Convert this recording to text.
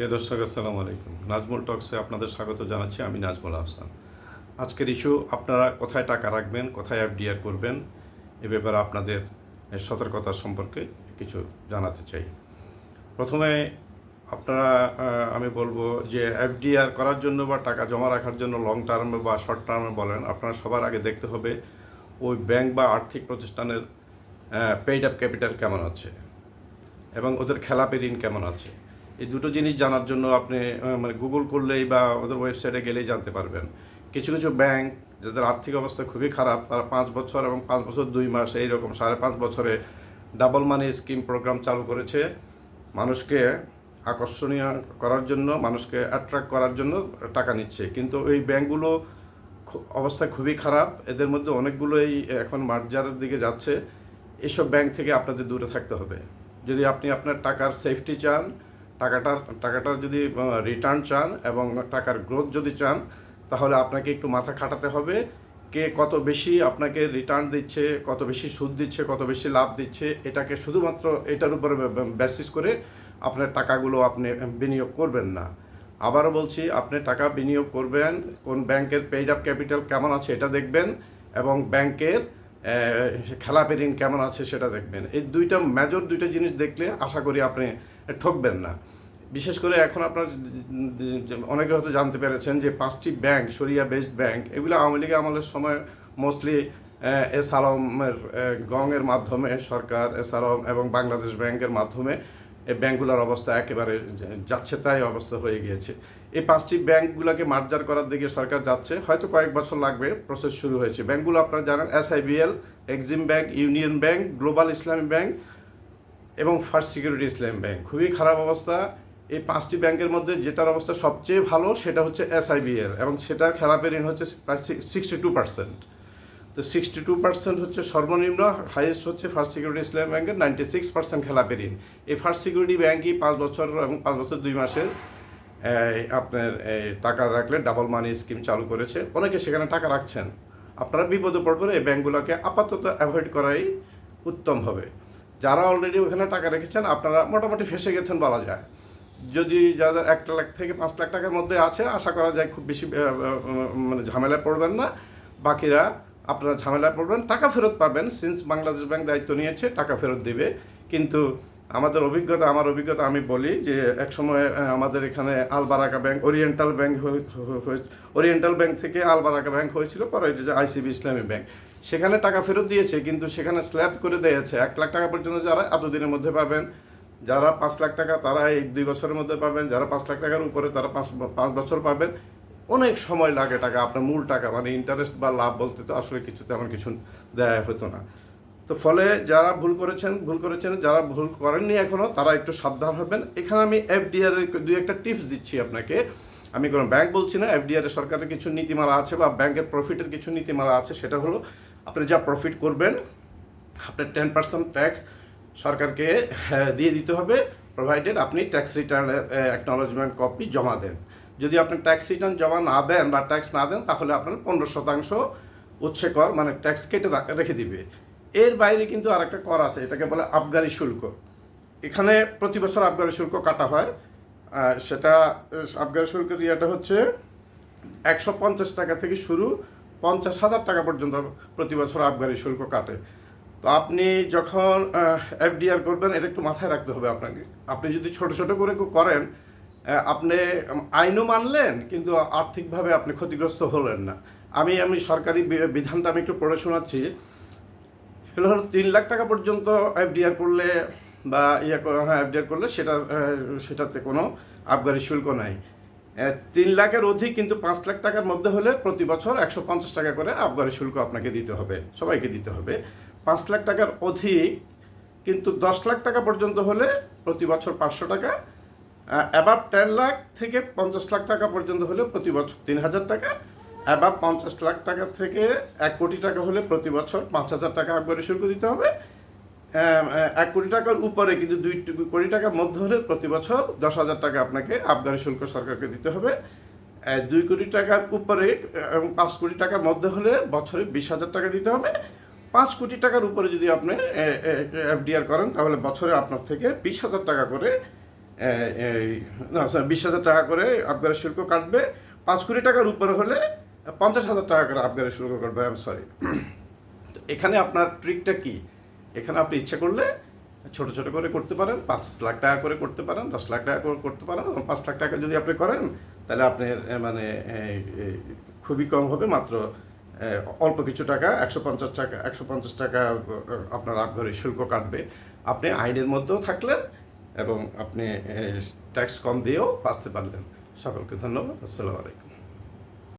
প্রিয় দর্শক, আসসালামু আলাইকুম। নাজমুল টক্সে আপনাদের স্বাগত জানাচ্ছি, আমি নাজমুল আহসান। আজকের ইস্যু, আপনারা কোথায় টাকা রাখবেন, কোথায় এফডিআর করবেন, এ ব্যাপারে আপনাদের সতর্কতা সম্পর্কে কিছু জানাতে চাই। প্রথমে, আপনারা আমি বলব যে এফডিআর করার জন্য বা টাকা জমা রাখার জন্য লং টার্মে বা শর্ট টার্মে বলেন, আপনারা সবার আগে দেখতে হবে ওই ব্যাংক বা আর্থিক প্রতিষ্ঠানের পেইড আপ ক্যাপিটাল কেমন আছে এবং ওদের খেলাপি ঋণ কেমন আছে। এই দুটো জিনিস জানার জন্য আপনি মানে গুগল করলেই বা ওদের ওয়েবসাইটে গেলেই জানতে পারবেন। কিছু কিছু ব্যাংক যাদের আর্থিক অবস্থা খুবই খারাপ, তারা পাঁচ বছর এবং পাঁচ বছর দুই মাস এইরকম সাড়ে পাঁচ বছরে ডাবল মানি স্কিম প্রোগ্রাম চালু করেছে। মানুষকে আকর্ষণীয় করার জন্য, মানুষকে অ্যাট্রাক্ট করার জন্য টাকা নিচ্ছে। কিন্তু ওই ব্যাংকগুলো অবস্থা খুবই খারাপ। এদের মধ্যে অনেকগুলোই এখন মার্জারের দিকে যাচ্ছে। এসব ব্যাংক থেকে আপনাদের দূরে থাকতে হবে। যদি আপনি আপনার টাকার সেফটি চান টাকাটার টাকাটার যদি রিটার্ন চান এবং টাকার গ্রোথ যদি চান, তাহলে আপনাকে একটু মাথা খাটাতে হবে কে কত বেশি আপনাকে রিটার্ন দিচ্ছে, কত বেশি সুদ দিচ্ছে, কত বেশি লাভ দিচ্ছে, এটাকে শুধুমাত্র এটার উপরে বেসিস করে আপনার টাকাগুলো আপনি বিনিয়োগ করবেন না। আবারও বলছি, আপনি টাকা বিনিয়োগ করবেন, কোন ব্যাংকের পেইড আপ ক্যাপিটাল কেমন আছে এটা দেখবেন এবং ব্যাংকের খেলাপি ঋণ কেমন আছে সেটা দেখবেন। এই দুইটা মেজর দুইটা জিনিস দেখলে আশা করি আপনি ঠকবেন না। বিশেষ করে এখন আপনার অনেকে হয়তো জানতে পেরেছেন যে পাঁচটি ব্যাংক সরিয়া বেসড ব্যাংক, এগুলো আওয়ামী লীগ আমলের সময় মোস্টলি এস আলমের গংয়ের মাধ্যমে সরকার, এস আলম এবং বাংলাদেশ ব্যাংকের মাধ্যমে এই ব্যাংকগুলোর অবস্থা একেবারে যাচ্ছে তাই অবস্থা হয়ে গিয়েছে। এই পাঁচটি ব্যাংকগুলোকে মার্জার করার দিকে সরকার যাচ্ছে। হয়তো কয়েক বছর লাগবে প্রসেস শুরু হয়েছে। ব্যাংকগুলো আপনারা জানেন SIBL Exim Bank Union Bank Global Islami Bank এবং ফার্স্ট সিকিউরিটি ইসলাম ব্যাংক খুবই খারাপ অবস্থা। এই পাঁচটি ব্যাংকের মধ্যে যেটার অবস্থা সবচেয়ে ভালো সেটা হচ্ছে এসআইবিএল এবং সেটার খেলাপের ঋণ হচ্ছে প্রায় সিক্সটি টু পার্সেন্ট তো সিক্সটি টু পার্সেন্ট হচ্ছে সর্বনিম্ন হাইয়েস্ট হচ্ছে ফার্স্ট সিকিউরিটি ইসলাম ব্যাংকের নাইনটি সিক্স পার্সেন্ট খেলাপি ঋণ। এই ফার্স্ট সিকিউরিটি ব্যাংকই পাঁচ বছর এবং পাঁচ বছর দুই মাসের আপনার টাকা রাখলে ডাবল মানি স্কিম চালু করেছে। অনেকে সেখানে টাকা রাখছেন। আপনারা বিপদে পড়বেন এই ব্যাংকগুলোকে আপাতত অ্যাভয়েড করাই উত্তম হবে। যারা অলরেডি ওখানে টাকা রেখেছেন, আপনারা মোটামুটি ফেসে গেছেন বলা যায়। যদি যাদের এক লাখ থেকে পাঁচ লাখ টাকার মধ্যে আছে, আশা করা যায় খুব বেশি মানে ঝামেলায় পড়বেন না। বাকিরা আপনারা ঝামেলায় পড়বেন, টাকা ফেরত পাবেন। সিন্স বাংলাদেশ ব্যাংক দায়িত্ব নিয়েছে, টাকা ফেরত দিবে। কিন্তু আমাদের অভিজ্ঞতা, আমার অভিজ্ঞতা আমি বলি যে, এক সময় আমাদের এখানে Al Baraka Bank Oriental Bank Oriental Bank থেকে আলবারাকা ব্যাংক হয়েছিল, পরে এটা যে আইসিবি ইসলামী ব্যাংক সেখানে টাকা ফেরত দিয়েছে, কিন্তু সেখানে স্ল্যাব করে দিয়েছে। এক লাখ টাকা পর্যন্ত যারা এতদিনের মধ্যে পাবেন। যারা পাঁচ লাখ টাকা তারা এই দুই বছরের মধ্যে পাবেন, যারা পাঁচ লাখ টাকার উপরে তারা পাঁচ পাঁচ বছর পাবেন। অনেক সময় লাগে টাকা, আপনার মূল টাকা মানে ইন্টারেস্ট বা লাভ বলতে তো আসলে কিছু তেমন কিছু দেয়া হতো না। তো ফলে যারা ভুল করেছেন ভুল করেছেন, যারা ভুল করেননি এখনও তারা একটু সাবধান হবেন। এখানে আমি এফডিআর দুই একটা টিপস দিচ্ছি আপনাকে। আমি কোনো ব্যাংক বলছি না এফডিআর সরকারের কিছু নীতিমালা আছে বা ব্যাংকের প্রফিটের কিছু নীতিমালা আছে, সেটা হলো আপনি যা প্রফিট করবেন, আপনার টেন পার্সেন্ট ট্যাক্স সরকারকে হ্যাঁ, দিয়ে দিতে হবে প্রোভাইডেড আপনি ট্যাক্স রিটার্নের অ্যাকনোলজমেন্ট কপি জমা দেন। যদি আপনি ট্যাক্স রিটার্ন জমা না দেন বা ট্যাক্স না দেন তাহলে আপনার পনেরো শতাংশ উচ্ছে কর মানে ট্যাক্স কেটে রেখে দিবে। এর বাইরে কিন্তু আরেকটা কর আছে এটাকে বলে আবগারি শুল্ক। এখানে প্রতি বছর আবগারি শুল্ক কাটা হয়। সেটা আবগারি শুল্কের ইয়েটা হচ্ছে একশো পঞ্চাশ টাকা থেকে শুরু পঞ্চাশ হাজার টাকা পর্যন্ত প্রতি বছর আবগারি শুল্ক কাটে। তো আপনি যখন এফডিআর করবেন, এটা একটু মাথায় রাখতে হবে আপনাকে। আপনি যদি ছোট ছোট করে করেন আপনি আইনও মানলেন, কিন্তু আর্থিকভাবে আপনি ক্ষতিগ্রস্ত হলেন না। আমি আমি সরকারি বিধানটা আমি একটু পড়ে শোনাচ্ছি। সেটা হলো তিন লাখ টাকা পর্যন্ত এফডিআর করলে বা ইয়ে হ্যাঁ এফডিআর করলে সেটা সেটাতে কোনো আবগারি শুল্ক নাই। তিন লাখের অধিক কিন্তু পাঁচ লাখ টাকার মধ্যে হলে প্রতি বছর একশো পঞ্চাশ টাকা করে আবগারি শুল্ক আপনাকে দিতে হবে, সবাইকে দিতে হবে। পাঁচ লাখ টাকার অধিক, কিন্তু দশ লাখ টাকা পর্যন্ত হলে প্রতি বছর পাঁচশো টাকা অ্যাবাভ টেন লাখ থেকে পঞ্চাশ লাখ টাকা পর্যন্ত হলে প্রতি বছর তিন হাজার টাকা অ্যাবাভ পঞ্চাশ লাখ টাকা থেকে এক কোটি টাকা হলে প্রতি বছর পাঁচ হাজার টাকা আবগারি শুল্ক দিতে হবে। এক কোটি টাকার উপরে কিন্তু দুই কোটি টাকার মধ্যে হলে প্রতি বছর দশ হাজার টাকা আপনাকে আবগারি শুল্ক সরকারকে দিতে হবে। দুই কোটি টাকার উপরে এবং পাঁচ কোটি টাকার মধ্যে হলে বছরে বিশ হাজার টাকা দিতে হবে। পাঁচ কোটি টাকার উপরে যদি আপনি এফডিআর করেন তাহলে বছরে আপনার থেকে বিশ হাজার টাকা করে বিশ হাজার টাকা করে আবগারি শুল্ক কাটবে। পাঁচ কোটি টাকার উপরে হলে পঞ্চাশ হাজার টাকা করে আবগারি শুল্ক কাটবে আই সরি তো এখানে আপনার ট্রিকটা কি? এখানে আপনি ইচ্ছা করলে ছোট ছোট করে করতে পারেন পাঁচ লাখ টাকা করে করতে পারেন দশ লাখ টাকা করে করতে পারেন এবং পাঁচ লাখ টাকা যদি আপনি করেন তাহলে আপনি এ, মানে খুবই কম হবে মাত্র অল্প কিছু টাকা, একশো পঞ্চাশ টাকা, একশো পঞ্চাশ টাকা আপনার আবগারি শুল্ক কাটবে। আপনি আইনের মধ্যেও থাকলেন এবং আপনি ট্যাক্স কম দিয়েও বাঁচতে পারলেন। সকলকে ধন্যবাদ। আসসালামু আলাইকুম।